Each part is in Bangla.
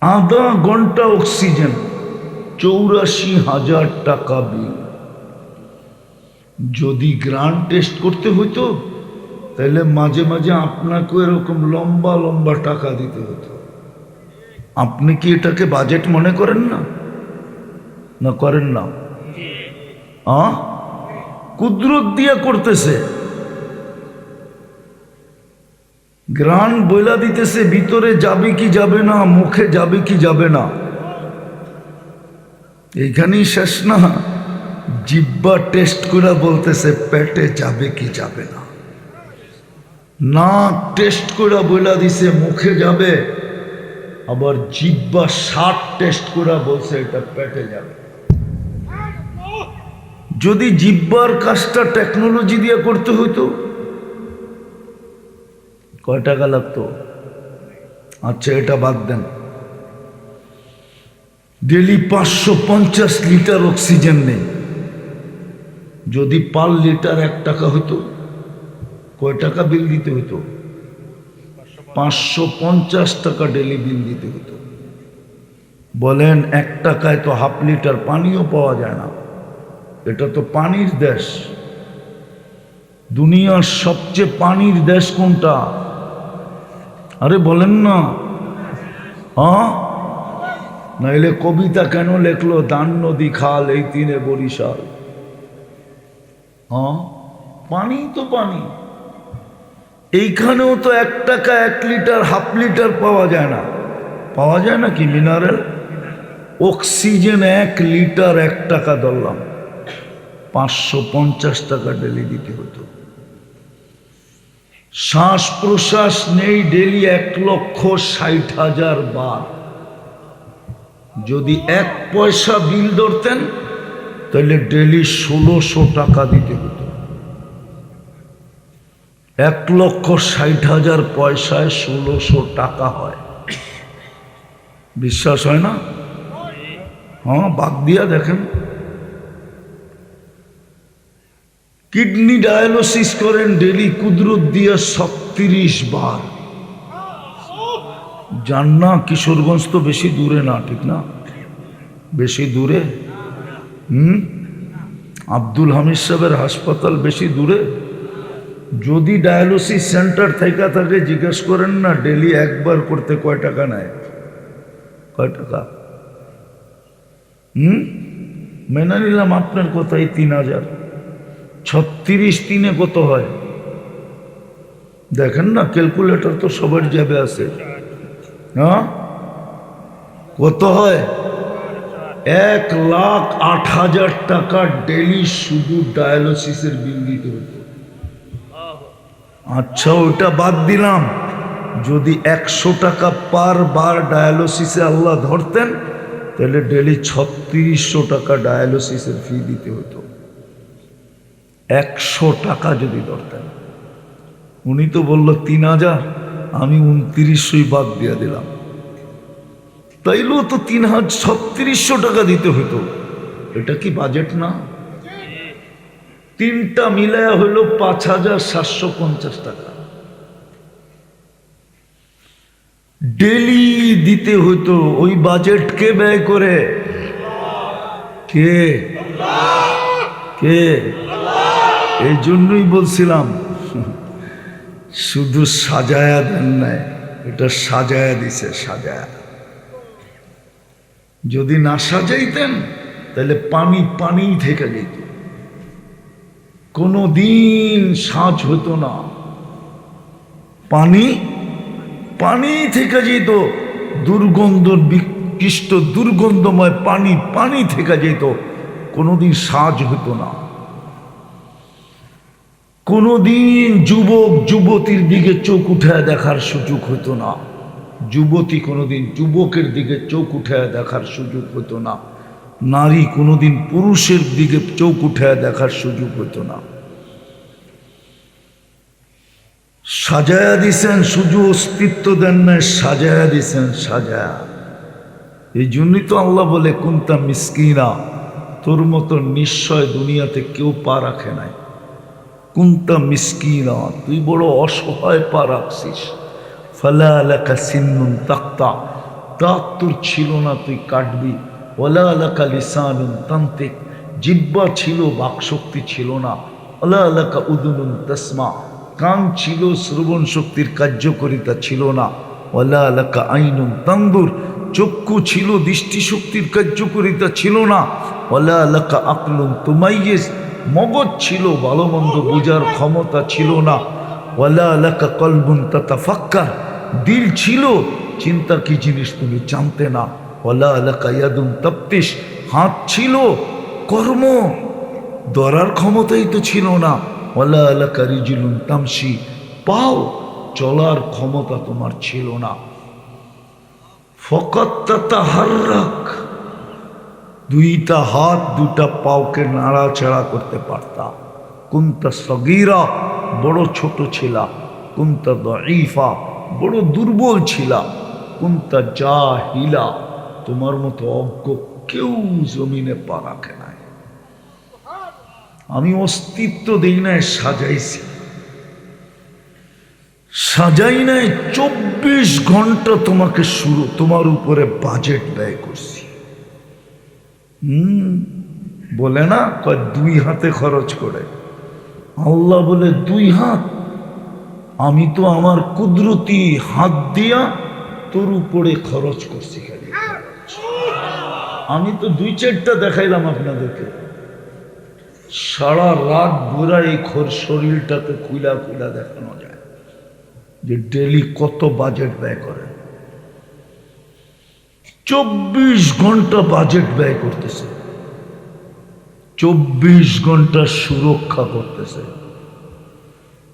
আধা ঘণ্টা অক্সিজেন, চৌরাশি হাজার টাকা বিল। যদি গ্রান্ট টেস্ট করতে হইতো, তাহলে মাঝে মাঝে আপনাকে এরকম লম্বা লম্বা টাকা দিতে হতো। আপনি কি এটাকে বাজেট মনে করেন না? না করেন না? আ? কুদরত দিয়ে করতেছে। গ্রান বইলা দিতেছে, ভিতরে যাবে কি যাবে না, মুখে যাবে কি যাবে না। এইখানেই শেষ না। জিব্বা টেস্ট করে বলতেছে, পেটে যাবে কি যাবে না। না টেস্ট করে বইলা দিছে, মুখে যাবে। আবার জিব্বা ষাট টেস্ট করে বলছে, এটা পেটে যাবে। যদি জিব্বার কাজটা টেকনোলজি দিয়ে করতে হইতো কয় টাকা লাগতো? আচ্ছা এটা বাদ দেন। ডেলি পাঁচশো পঞ্চাশ লিটার অক্সিজেন নেই। যদি পার লিটার এক টাকা হতো কয় টাকা বিল দিতে হতো পাঁচশো পঞ্চাশ টাকা ডেলি বিল দিতে হতো বলেন, এক টাকায় তো হাফ লিটার পানিও পাওয়া যায় না। এটা তো পানির দেশ। দুনিয়ার সবচেয়ে পানির দেশ কোনটা? আরে বলেন না। হ্যাঁ নাইলে কবিতা কেন লেখলো দান নদী খাল এই তিনে বরিশাল? হ্যাঁ পানি তো পানি। এইখানেও তো এক টাকা এক লিটার, হাফ লিটার পাওয়া যায় না। পাওয়া যায় না কি মিনারেল? অক্সিজেন এক লিটার এক টাকা ধরলাম। পাঁচশো পঞ্চাশ টাকা ডেলি দিতে হতো। শ্বাস প্রশ্বাস নেই ডেলি এক লক্ষ ষাট হাজার বার। যদি এক পয়সা বিল ধরতেন, তাহলে ডেলি ষোলোশো টাকা দিতে হতো। এক লক্ষ ষাট হাজার পয়সায় ষোলোশো টাকা হয়। বিশ্বাস হয় না? হ্যাঁ বাদ দিয়া দেখেন। কিডনি ডায়ালিসিস করেন ডেলি কুদরত দিয়া ছত্রিশ বার। যান না, কিশোরগঞ্জ তো বেশি দূরে না, ঠিক না? বেশি দূরে? হুম? আব্দুল হামিদ সাহেবের হাসপাতাল বেশি দূরে? যদি ডায়ালিসিস সেন্টার থেকে থাকে জিজ্ঞেস করেন না, ডেলি একবার করতে কয় টাকা নেয়? কয় টাকা? হুম? মেনে নিলাম আপনার কথাই তিন হাজার। ছত্রিশ তিনে কত হয়? দেখেন না ক্যালকুলেটর তো সবার যাবে আছে। হ্যাঁ? কত হয়? এক লাখ আট হাজার টাকা ডেলি শুধু ডায়ালিসিসের বিল দিতে হতো। আচ্ছা ওটা বাদ দিলাম। যদি একশো টাকা পার বার ডায়ালিসিসে আল্লাহ ধরতেন, তাহলে ডেলি ছত্রিশশো টাকা ডায়ালিসিসের ফি দিতে হতো। একশো টাকা যদি ধরতেন। উনি তো বলল, তিন হাজার। আমি উনত্রিশশোই বাদ দিয়ে দিলাম। তাইলেও তো তিন হাজার ছত্রিশশো টাকা দিতে হতো এটা কি বাজেট না? তিনটা মিলায়া হলো পাঁচ হাজার সাতশো পঞ্চাশ টাকা। ডেলি দিতে হতো ওই বাজেট কে ব্যয় করে? কে? কে? এই জন্যই বলছিলাম, শুধু সাজায়া দেন নাই, এটা সাজায়া দিছে, সাজায়া। যদি না সাজাইতেন, তাহলে পানি পানিই থেকে যেত। কোনো দিন সাজ হতো না। পানি পানি থেকে যেত। দুর্গন্ধ বিকৃষ্ট, দুর্গন্ধময় পানি পানি থেকে যেত। কোনোদিন সাজ হতো না। কোনোদিন যুবক যুবতীর দিকে চোখ উঠায় দেখার সুযোগ হতো না। যুবতী কোনোদিন যুবকের দিকে চোখ উঠায় দেখার সুযোগ হতো না। নারী কোনোদিন পুরুষের দিকে চোখ উঠায় দেখার সুযোগ হতো না। সাজায়া দিছেন, শুধু অস্তিত্ব দেন না সাজায়া দিছেন, সাজায়া। এই জন্যই তো আল্লাহ বলে, কুন্তা মিসকিনা, তোর মতো নিশ্চয় দুনিয়াতে কেউ পা রাখে নাই। কুন্তা মিসকিনা, তুই বড় অসহায় পা রাখছিস ফালা আলাকা সিন্নুন তাক্তা, দাঁত তোর ছিল না, তুই কাটবি। ওলা আলাকা লিসানুন তান্ত্রিক জিব্বা ছিল, বাকশক্তি ছিল না। ওলা আলাকা উদুনুন তসমা, কান ছিল, শ্রবণ শক্তির কার্যকরিতা ছিল না। ওলা আলাকা আইনুন তান্দুর, চক্ষু ছিল, দৃষ্টিশক্তির কার্যকরিতা ছিল না। ওলা আলাকা আকলুন তুমাইয়েস মগজ ছিল ভালো মন্দ বোঝার ক্ষমতা ছিল না। ওয়ালা আলাকা কলবুন তাতাফাক্কার। দিল ছিল চিন্তা কি জিনিস তুমি জানতে না। ওয়ালা আলাকা ইয়াদুন তপ্তিস হাত ছিল, কর্ম। ধরার ক্ষমতাই তো ছিল না। ওয়ালা আলাকা রিজুলুন তামসি পাও, চলার ক্ষমতা তোমার ছিল না। ফকত তাতাহাররাক। দুইটা হাত দুটা পাওকে নাড়াচাড়া করতে পারতাম কুন্তা সগিরা, বড় ছোট ছিলা। কুন্তা দঈফা, বড় দুর্বল ছিলা। কুন্তা জাহিলা, তোমার মতো অজ্ঞ কেউ জমিনে পা রাখে নাই। আমি অস্তিত্ব দিই নাই, সাজাইছি। সাজাই নাই, চব্বিশ ঘণ্টা তোমাকে শুরু, তোমার উপরে বাজেট ব্যয় করছি। হুম, বলে না, কয় দুই হাতে খরচ করে। আল্লাহ বলে, দুই হাত? আমি তো আমার কুদরতি হাত দিয়া তোর উপরে খরচ করছি খালি। আমি তো দুই চারটা দেখাইলাম আপনাদেরকে। সারা রাত ভোরা এই খোর শরীরটাকে খুইলা খুইলা দেখানো যায়। যে ডেলি কত বাজেট ব্যয় করে। চব্বিশ ঘণ্টা বাজেট ব্যয় করতেছে। চব্বিশ ঘণ্টা সুরক্ষা করতেছে।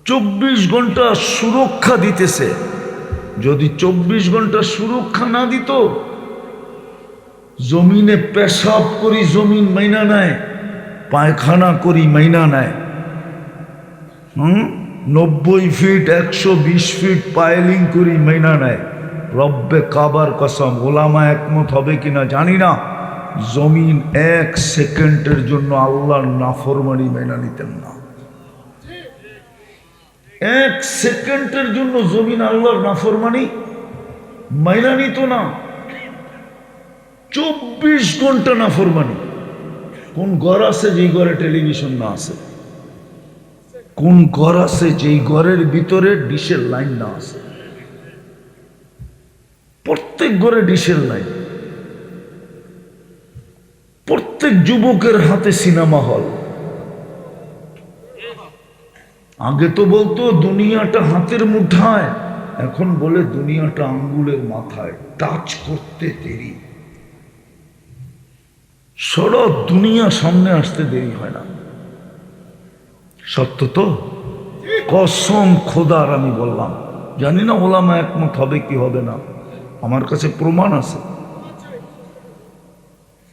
চব্বিশ ঘণ্টা সুরক্ষা দিতেছে। যদি চব্বিশ ঘণ্টা সুরক্ষা না দিত, জমিনে পেশাব করি জমিন মাইনা নেয় পায়খানা করি মাইনা নেয় হুম? নব্বই ফিট একশো বিশ ফিট পায়েলিং করি মাইনা নেয় রব্বে কাবার কসম, ওলামা একমত হবে কিনা জানি না। জমিন এক সেকেন্ডের জন্য আল্লাহর নাফরমানি মেনা নিতেন না। এক সেকেন্ডের জন্য জমিন আল্লাহর নাফরমানি মাইনা নিত না। চব্বিশ ঘণ্টা নাফরমানি। কোন ঘর আছে যেই ঘরে টেলিভিশন না আছে? কোন ঘর আছে যেই ঘরের ভিতরে ডিশের লাইন না আছে? প্রত্যেক ঘরে ডিশের লাইন প্রত্যেক যুবকের হাতে সিনেমা হল। আগে তো বলতো, দুনিয়াটা হাতের মুঠায়। এখন বলে, দুনিয়াটা আঙ্গুলের মাথায়। টাচ করতে দেরি। সারা, দুনিয়া সামনে আসতে দেরি হয় না। সত্য তো? কসম খোদার আমি বললাম। জানি না ওলামা একমত হবে কি হবে না। আমার কাছে প্রমাণ আছে।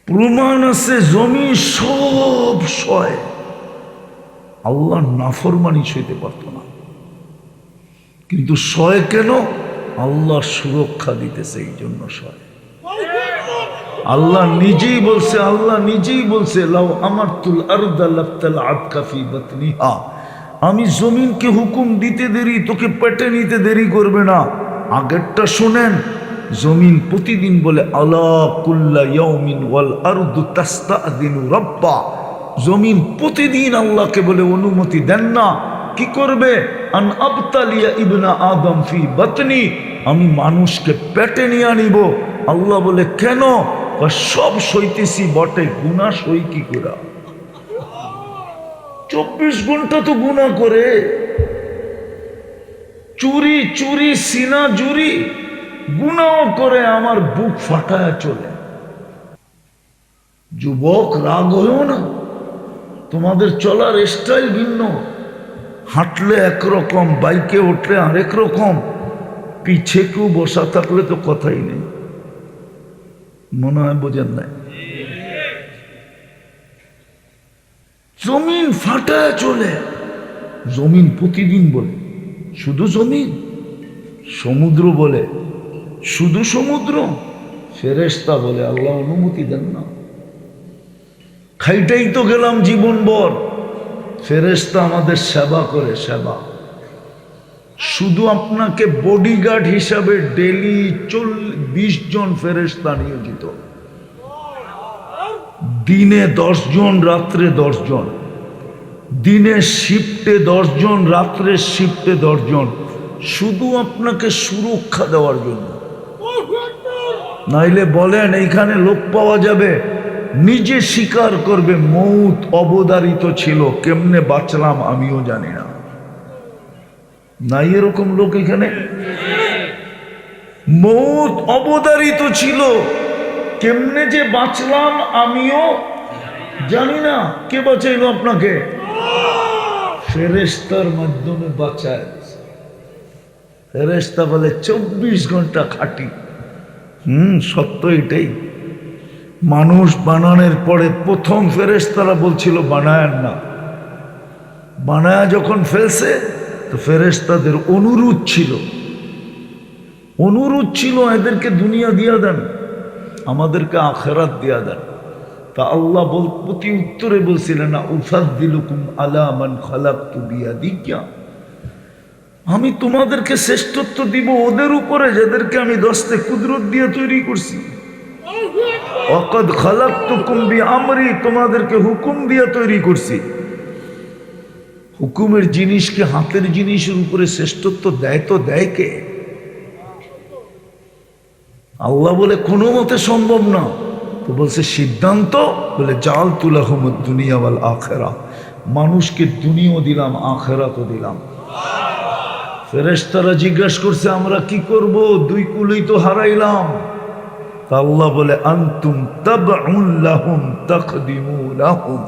প্রমাণ আছে জমি সব সয়। আল্লাহ নাফরমানি সইতে পারত না। কিন্তু সয় কেন? আল্লাহ সুরক্ষা দিতেছে এই জন্য সয়। আল্লাহ নিজেই বলছে, আল্লাহ নিজেই বলছে, লাউ আমার তুল আরদা লাফতাল আতকাফি বাতনিহা। আমি জমিনকে হুকুম দিতে দেরি, তোকে পেটে নিতে দেরি করবে না। আগেরটা শোনেন জমিন প্রতিদিন বলে কুল্লা রব্বা। জমিন প্রতিদিন আল্লাহকে বলে, অনুমতি দেন না। কি করবে? আন আবতালিয়া ইবনা আদম ফি বাতনি। আমি মানুষকে পেটে নিয়ে আনিব। আল্লাহ বলে, কেন? সব সইতেছি বটে গুণা সই কি করা? চব্বিশ ঘণ্টা তো গুণা করে। চুরি চুরি, সিনা, জুরি। গুণাও করে আমার বুক ফাটায় চলে। যুবক, রাগ হয়েও না। তোমাদের চলার স্টাইল ভিন্ন। হাঁটলে একরকম, বাইকে উঠলে আরেক রকম। পিছে কেউ বসা থাকলে তো কথাই নেই। মনে হয় বোঝেন নাই? জমিন ফাটায় চলে। জমিন প্রতিদিন বলে। শুধু জমিন, সমুদ্র বলে। শুধু সমুদ্র? ফেরেস্তা বলে, আল্লাহ অনুমতি দেন না। খাইটাই তো গেলাম জীবন জীবনভর ফেরেস্তা আমাদের সেবা করে, সেবা। শুধু আপনাকে বডিগার্ড হিসাবে ডেলি চল বিশ জন ফেরেস্তা নিয়োজিত। দিনে জন, রাত্রে দশ জন। দিনে শিফটে জন, রাত্রে শিফটে জন। শুধু আপনাকে সুরক্ষা দেওয়ার জন্য। নাইলে বলেন, এইখানে লোক পাওয়া যাবে। নিজে স্বীকার করবে, মৌত অবদারিত ছিল, কেমনে বাঁচলাম আমিও জানি না। নাই এরকম লোক এখানে? মৌত অবদারিত ছিল, কেমনে যে বাঁচলাম আমিও জানি না। কে বাঁচাইলো আপনাকে? ফেরেস্তার মাধ্যমে বাঁচায়। ফেরেস্তা বলে, চব্বিশ ঘণ্টা খাটি। হুম, সত্য এটাই। মানুষ বানানোর পরে প্রথম ফেরেস্তারা বলছিল, বানায়েন না। বানায়া যখন ফেলছে, তো ফেরেস্তাদের অনুরোধ ছিল। অনুরোধ ছিল, এদেরকে দুনিয়া দিয়া দেন, আমাদেরকে আখেরাত দিয়া দেন। তা আল্লাহ বল, প্রতি উত্তরে বলছিলেন উফাদ দিলুকুম আলামান খালাক তু বিয়া দিজ্ঞা আমি তোমাদেরকে শ্রেষ্ঠত্ব দিব ওদের উপরে, যাদেরকে আমি দশতে কুদরত দিয়ে তৈরি করছি। অকদ খালাক তো কুম্বি আমরি তোমাদেরকে হুকুম দিয়ে তৈরি করছি। হুকুমের জিনিসকে হাতের জিনিসের উপরে শ্রেষ্ঠত্ব দেয় তো দেয় কে? আল্লাহ বলে, কোনো মতে সম্ভব না। তো বলছে, সিদ্ধান্ত বলে জাল তুলা হুমদ দুনিয়াওয়াল আখেরা। মানুষকে দুনিয়াও দিলাম আখেরা তো দিলাম। ফেরেশতারা জিজ্ঞাসা করছে, আমরা কি করব? দুই কুলেই তো হারাইলাম। আল্লাহ বলে, আন্তুম তাবউন লাহুম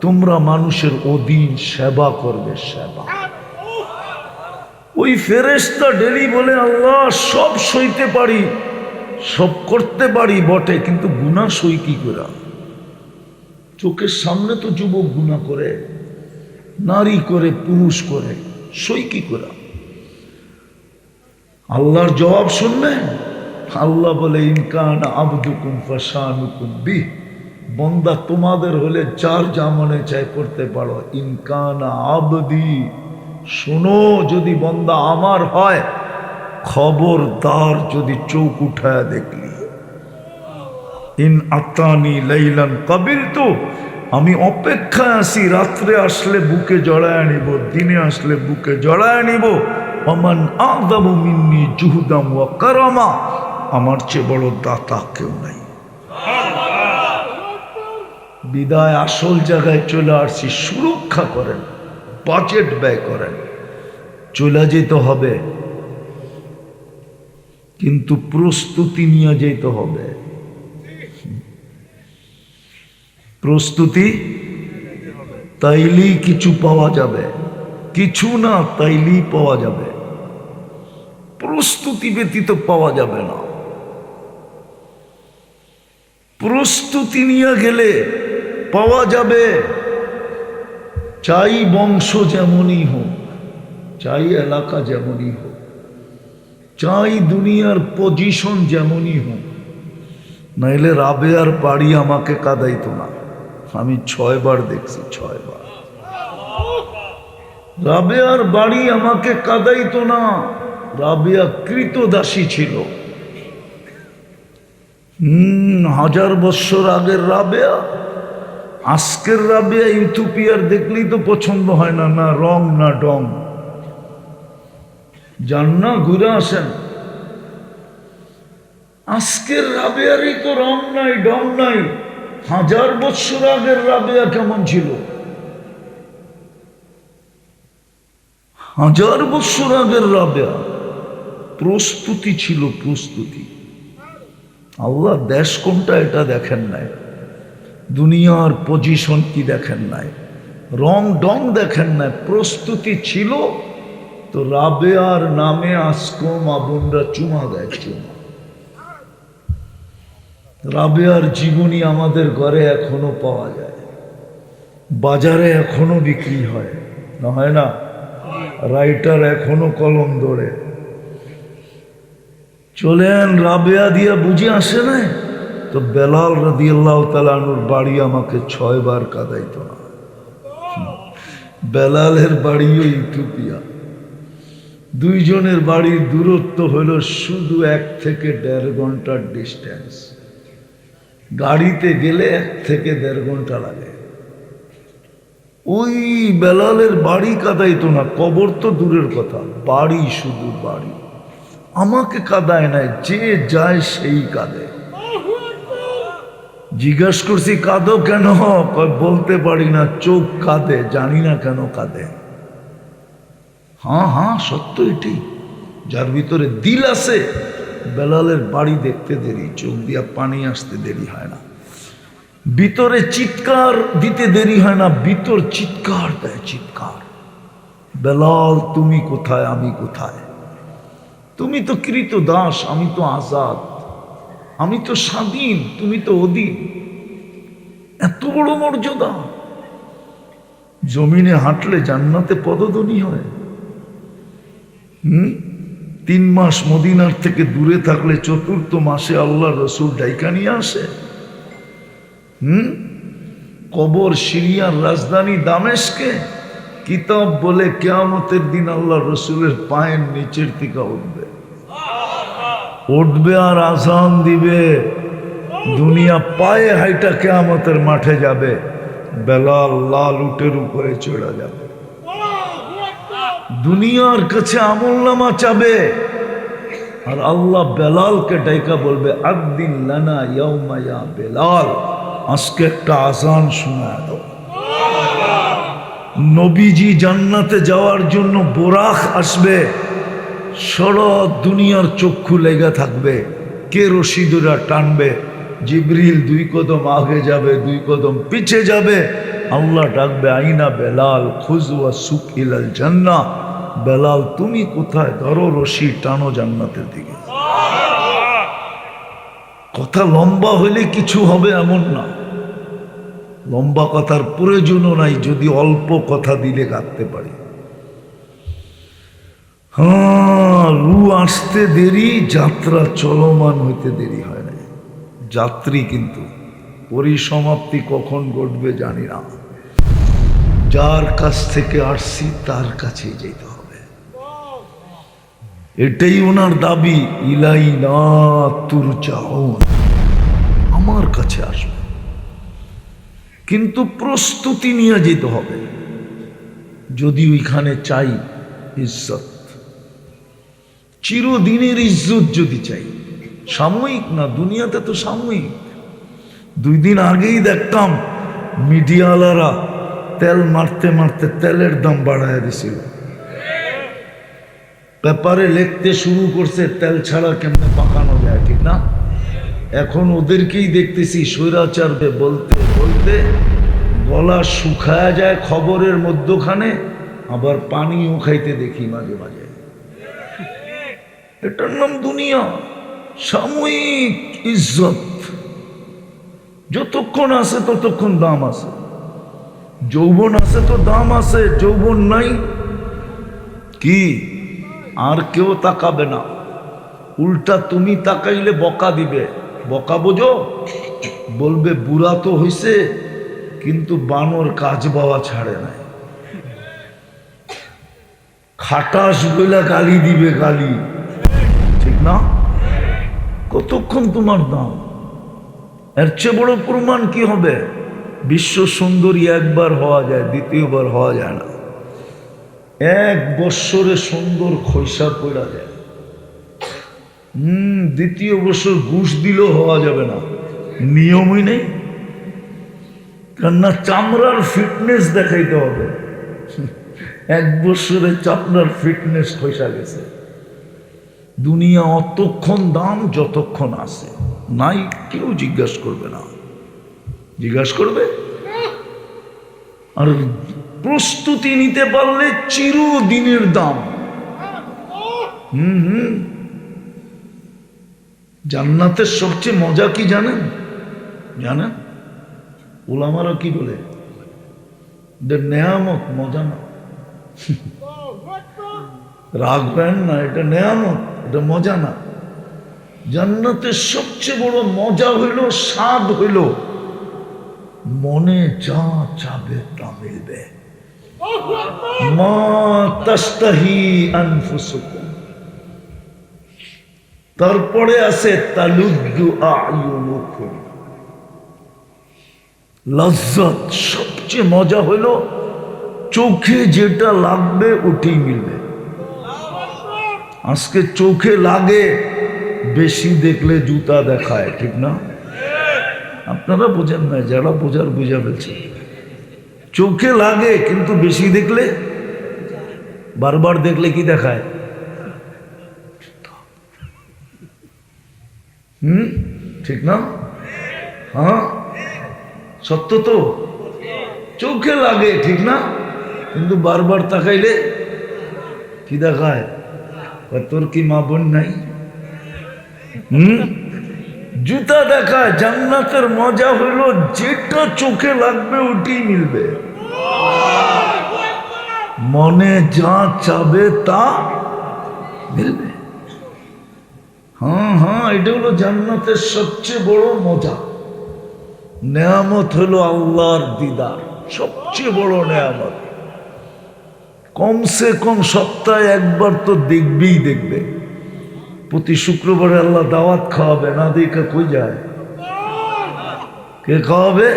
তোমরা মানুষের অধীন সেবা করবে, সেবা। ওই ফেরেশতা ডেলি বলে, আল্লাহ, সব সইতে পারি, সব করতে পারি বটে, কিন্তু গুণা সই কি করে চোখের সামনে তো যুবক গুণা করে, নারী করে, পুরুষ করে, সই কি করে আল্লাহর জবাব শুনবেন? আল্লাহ বলে ইনকান আবদুকুম ফাসানুকুম বি বন্দা তোমাদের হলে যার যা মনে চায় করতে পারো। ইনকান আবদি। শোনো, যদি বন্দা আমার হয়, খবরদার যদি চোখ উঠায় দেখলি। ইন আত্মানি লাইলান কবিল তো আমি অপেক্ষায় আসি রাত্রে আসলে বুকে জড়ায় নিব, দিনে আসলে বুকে জড়ায় নিব। অমান আদাম মিন্নি জুহুদাম ও কারামা। আমার চেয়ে বড় দাতা কেউ নাই। বিদায় আসল জায়গায় চলে আসছি, সুরক্ষা করেন বাজেট ব্যয় করেন। চলে যেতে হবে। কিন্তু প্রস্তুতি নিয়ে যেতে হবে। প্রস্তুতি? তাইলেই কিছু পাওয়া যাবে। কিছু না, তাইলেই পাওয়া যাবে। প্রস্তুতি ব্যতীত পাওয়া যাবে না। প্রস্তুতি নিয়ে গেলে পাওয়া যাবে, চাই বংশ যেমনই হোক, চাই এলাকা যেমনই হোক, চাই দুনিয়ার পজিশন যেমনই হোক। নাইলে রাবে আর বাড়ি আমাকে কাদাইতো না। আমি ছয়বার দেখছি, ছয়বার। রাবে আর বাড়ি আমাকে কাদাইতো না। রাবেয়া কৃতদাসী ছিল। হাজার বৎসর আগের রাবেয়া, আজকের রাবেয়া ইউথোপিয়ার দেখলেই তো পছন্দ হয় না না রং, না ডং। যান না ঘুরে আসেন। আজকের রাবেয়ারই তো রং নাই, ডং নাই। হাজার বৎসর আগের রাবেয়া কেমন ছিল? হাজার বৎসর আগের রাবেয়া। প্রস্তুতি ছিল প্রস্তুতি। আল্লাহ দেশ কোনটা এটা দেখেন নাই। দুনিয়ার পজিশন কি দেখেন নাই। রং ডং দেখেন নাই। প্রস্তুতি ছিল তো রাবেয়ার নামে আজকো মা বোনরা চুমা দেয়, চুমা। রাবেয়ার জীবনী আমাদের ঘরে এখনও পাওয়া যায়। বাজারে এখনও বিক্রি হয়। না হয় না? রাইটার এখনও কলম ধরে। চলেন রাবেয়া দিয়া বুঝে আসে না? তো বেলাল রাদি আল্লাহ তালানুর বাড়ি আমাকে ছয়বার কাদাইত না। বেলালের বাড়িও ইথিওপিয়া দুইজনের বাড়ির দূরত্ব হলো শুধু এক থেকে দেড় ঘণ্টার ডিস্টেন্স গাড়িতে গেলে এক থেকে দেড় ঘণ্টা লাগে। ওই বেলালের বাড়ি কাদাইতো না, কবর তো দূরের কথা, বাড়ি শুধু বাড়ি। আমাকে কাদায় নাই, যে যায় সেই কাঁদে। জিজ্ঞাস করছি, কাঁদো কেন? বলতে পারি না, চোখ কাঁদে, জানি না কেন কাঁদে। হ্যাঁ হ্যাঁ সত্য এটি। যার ভিতরে দিল আছে, বেলালের বাড়ি দেখতে দেরি, চোখ দিয়া পানি আসতে দেরি হয় না। ভিতরে চিৎকার দিতে দেরি হয় না, ভিতর চিৎকার দেয় চিৎকার। বেলাল, তুমি কোথায়, আমি কোথায়? তুমি তো কৃত দাস, আমি তো আজাদ। আমি তো স্বাধীন, তুমি তো অধীন। এত বড় মর্যাদা। জমিনে হাঁটলে জান্নাতে পদধ্বনি হয়। হুম? তিন মাস মদিনার থেকে দূরে থাকলে চতুর্থ মাসে আল্লাহ রসুল ডাইকা নিয়ে আসে। হুম? কবর সিরিয়ার রাজধানী দামেশকে কিতাব বলে কেয়ামতের দিন আল্লাহ রসুলের পায়ের নিচের থেকে উঠবে। উঠবে আর আসান দিবে। দুনিয়া পায়ে হাইটা কেয়ামতের মাঠে যাবে। বেলাল লাল উটের উপরে চড়া যাবে। দুনিয়ার কাছে আমল নামা চাবে। আর আল্লাহ বেলালকে ডাইকা বলবে একদিন লানা ইয়াউমায়া বেলাল, আজকে একটা আজান শোনা দাও। নবীজি জান্নাতে যাওয়ার জন্য বোরাক আসবে। সড় দুনিয়ার চক্ষু লেগে থাকবে। কে রশিদুরা টানবে? জিবরিল দুই কদম আগে যাবে, দুই কদম পিছে যাবে। আল্লাহ ডাকবে, আইনা বেলাল খুজুয়া সুখ ইলাল জান্না বেলাল, তুমি কোথায়? ধরো রশি, টানো জান্নাতের দিকে। কথা লম্বা হলে কিছু হবে এমন না। লম্বা কথার প্রয়োজনও নাই, যদি অল্প কথা দিলে কাঁদতে পারি। হ্যাঁ রু আসতে দেরি, যাত্রা চলমান হইতে দেরি হয় না যাত্রী কিন্তু পরিসমাপ্তি কখন ঘটবে জানি না। যার কাছ থেকে আসছি, তার কাছেই যেতে হবে। এটাই ওনার দাবি, ইলাই না তুর আমার কাছে আসবে। কিন্তু প্রস্তুতি নিয়ে যেতে হবে। যদি ওইখানে চাই, ইজ্জত। চিরদিনের ইজ্জত যদি চাই, সাময়িক না দুনিয়াতে তো সাময়িক। দুই দিন আগেই দেখতাম মিডিয়াওয়ালারা তেল মারতে মারতে তেলের দাম বাড়ায় দিছিল। পেপারে লিখতে শুরু করছে, তেল ছাড়া কেমনে পাকানো যায়, ঠিক না? এখন ওদেরকেই দেখতেছি স্বৈরাচারকে বলতে বলতে গলা শুকায়া যায় খবরের মধ্যখানে, আবার পানিও খাইতে দেখি মাঝে মাঝে। এটার নাম দুনিয়া। সাময়িক ইজ্জত। যতক্ষণ আছে ততক্ষণ দাম আছে। যৌবন আছে তো দাম আছে, যৌবন নাই। কি? আর কেউ তাকাবে না। উল্টা তুমি তাকাইলে বকা দিবে। বকা বোঝো? বলবে, বুড়া তো হইছে, কিন্তু বানর কাজ বাওয়া ছাড়ে নাই। খাটাস বলে গালি দিবে গালি। কতক্ষণ তোমার দাম? এর চেয়ে বড় প্রমাণ কি হবে? বিশ্ব সুন্দরী একবার হওয়া যায়, দ্বিতীয়বার হওয়া যায় না। এক বৎসরে সুন্দর খৈসার পড়া যায়। হম, দ্বিতীয় বছর ঘুষ দিলেও হওয়া যাবে না। নিয়মই নেই। কেননা চামড়ার ফিটনেস দেখাইতে হবে। এক বছরে চামড়ার ফিটনেস খৈসা গেছে। দুনিয়া অতক্ষণ দাম যতক্ষণ আছে। নাই কেউ জিজ্ঞাসা করবে না। জিজ্ঞাসা করবে? আর প্রস্তুতি নিতে পারলে চিরদিনের দাম। হুম হুম। জান্নাতের সবচেয়ে মজা কি জানেন? জানেন? ওলামারা কি বলে? নেয়ামত মজা না। রাখবেন না এটা নেয়ামত। এটা মজা না। জান্নাতের সবচেয়ে বড় মজা হইল, স্বাদ হইল। মনে যা চাবে তা মিলবে। তারপরে আছে লজ্জত সবচেয়ে মজা হলো চোখে যেটা লাগবে ওটাই মিলবে। আজকে চোখে লাগে, বেশি দেখলে জুতা দেখায়, ঠিক না? আপনারা বোঝেন না, যারা বোঝার বোঝা ফেলছে। চোখে লাগে, কিন্তু বেশি দেখলে? বারবার দেখলে কি দেখায়? হুম? ঠিক না? হ্যাঁ? সত্য তো? চোখে লাগে, ঠিক না? কিন্তু বারবার তাকাইলে কি দেখায়? তোর কি মা বোন নাই? হুম? জুতা দেখা জান্নাতের মজা হইল, যেটা চোখে লাগবে ওটি মিলবে। মনে যা চাবে তা মিলবে। হ্যাঁ হ্যাঁ এটা হলো জান্নাতের সবচেয়ে বড় মজা। নেয়ামত হলো আল্লাহর দিদার, সবচেয়ে বড় নেয়ামত। কমসে কম সপ্তাহে একবার তো দেখবেই দেখবে। প্রতি শুক্রবারে আল্লাহ দাওয়াত খাওয়াবে, না দেখে কই যায়? কে খাওয়াবে?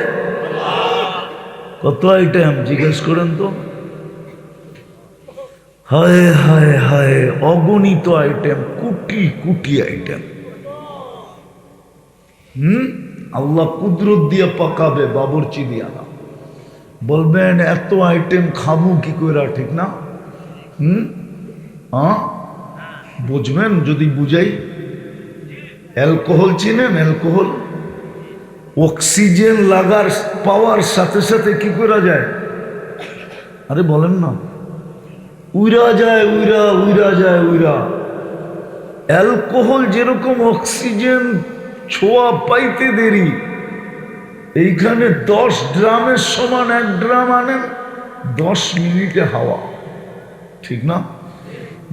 কত আইটেম জিজ্ঞেস করেন তো। হায় হায় হায়, অগণিত আইটেম কুটি কুটি আইটেম হুম? আল্লাহ কুদরত দিয়ে পাকাবে, বাবরচি দিয়া বলবেন, এত আইটেম খাব কি করে ঠিক না? হুম? হ্যাঁ বুঝবেন, যদি বুঝাই। অ্যালকোহল চিনেন? অ্যালকোহল? অক্সিজেন লাগার পাওয়ার সাথে সাথে কি করা যায়? আরে বলেন না। উইরা যায়, উইরা উইরা যায়, উইরা। অ্যালকোহল যেরকম অক্সিজেন ছোঁয়া পাইতে দেরি এইখানে দশ ড্রামের সমান এক ড্রাম আনেন, দশ মিনিটে হাওয়া। ঠিক না?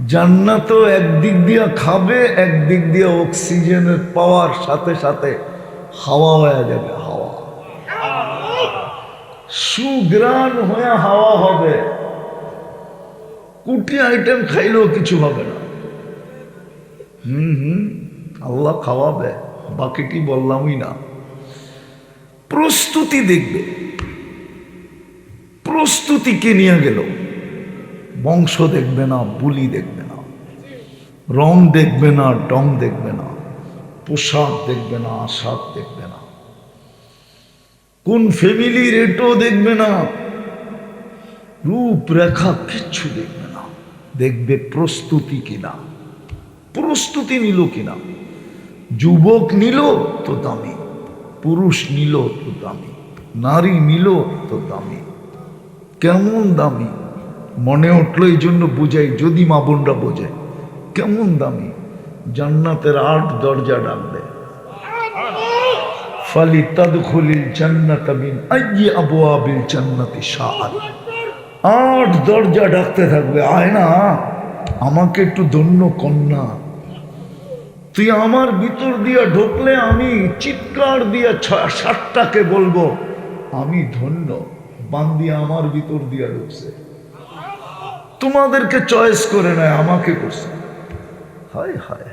জান্নাতও একদিক দিয়ে খাবে, একদিক দিয়ে অক্সিজেনের পাওয়ার সাথে সাথে হাওয়া হয়ে যাবে, হাওয়া। সুগ্রাণ হয়ে হাওয়া হবে। কুটি আইটেম খাইলেও কিছু হবে না। হুম হুম, আল্লাহ খাওয়াবে, বাকিটি বললামই না। প্রস্তুতি দেখবে। প্রস্তুতিকে নিয়ে গেল? বংশ দেখবে না, বুলি দেখবে না। রং দেখবে না, ডং দেখবে না। পোশাক দেখবে না, আশাক দেখবে না। কোন ফ্যামিলির এটো দেখবে না। রূপরেখা কিচ্ছু দেখবে না। দেখবে প্রস্তুতি কিনা। প্রস্তুতি নিল কিনা। যুবক নিল তো দামি। পুরুষ নিল তো দামি, নারী নিল তো দামি। কেমন দামি? মনে উঠল এই জন্য বুঝাই, যদি মা বোনরা বোঝে, কেমন দামি? জান্নাতের আট দরজা ডাকবে। ফালি তাদখুলিল জান্নাত আমিন মিন আইয়ি আবওয়াবিল জান্নাতি শাআত। আট দরজা ডাকতে থাকবে আয় না আমাকে একটু ধন্য কন্যা তুই আমার ভিতর দিয়ে ঢুকলে আমি চিৎকার দিয়ে ছয় সাতটাকে বলব, আমি ধন্য, বান্দি আমার ভিতর দিয়ে ঢুকছে। তোমাদেরকে চয়েস করে নেয়, আমাকে করছে। হয় হায়।